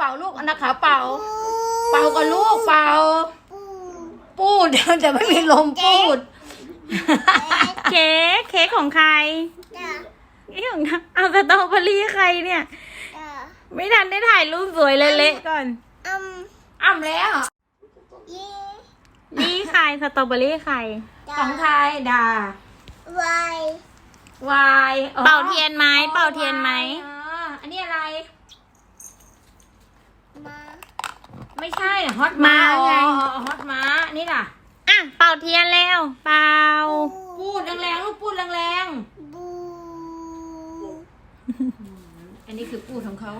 ป่าลูกอันนักขาวเป่า เป่ากับลูกเป่า ปูดแต่ไม่มีลมปูด เค้กเค้กของใครเค้กของเอาสตรอเบอรี่ใครเนี่ย ไม่ทันได้ถ่ายรูปสวยเลยเละก่อน อ้ำแล้วนี่ใครสตรอเบอรี่ใครของใครดาวายอ๋อเป่าเทียนไหมเป่าเทียนไหม อ๋ออันนี้อะไร ไม่ใช่ฮอตม้าอ๋อไง ฮอตม้าอันนี่ล่ะ อะเป่าเทียนแล้ว เป่า พูดแรงๆลูกพูดแรงๆอันนี้คือพูดของเขาอ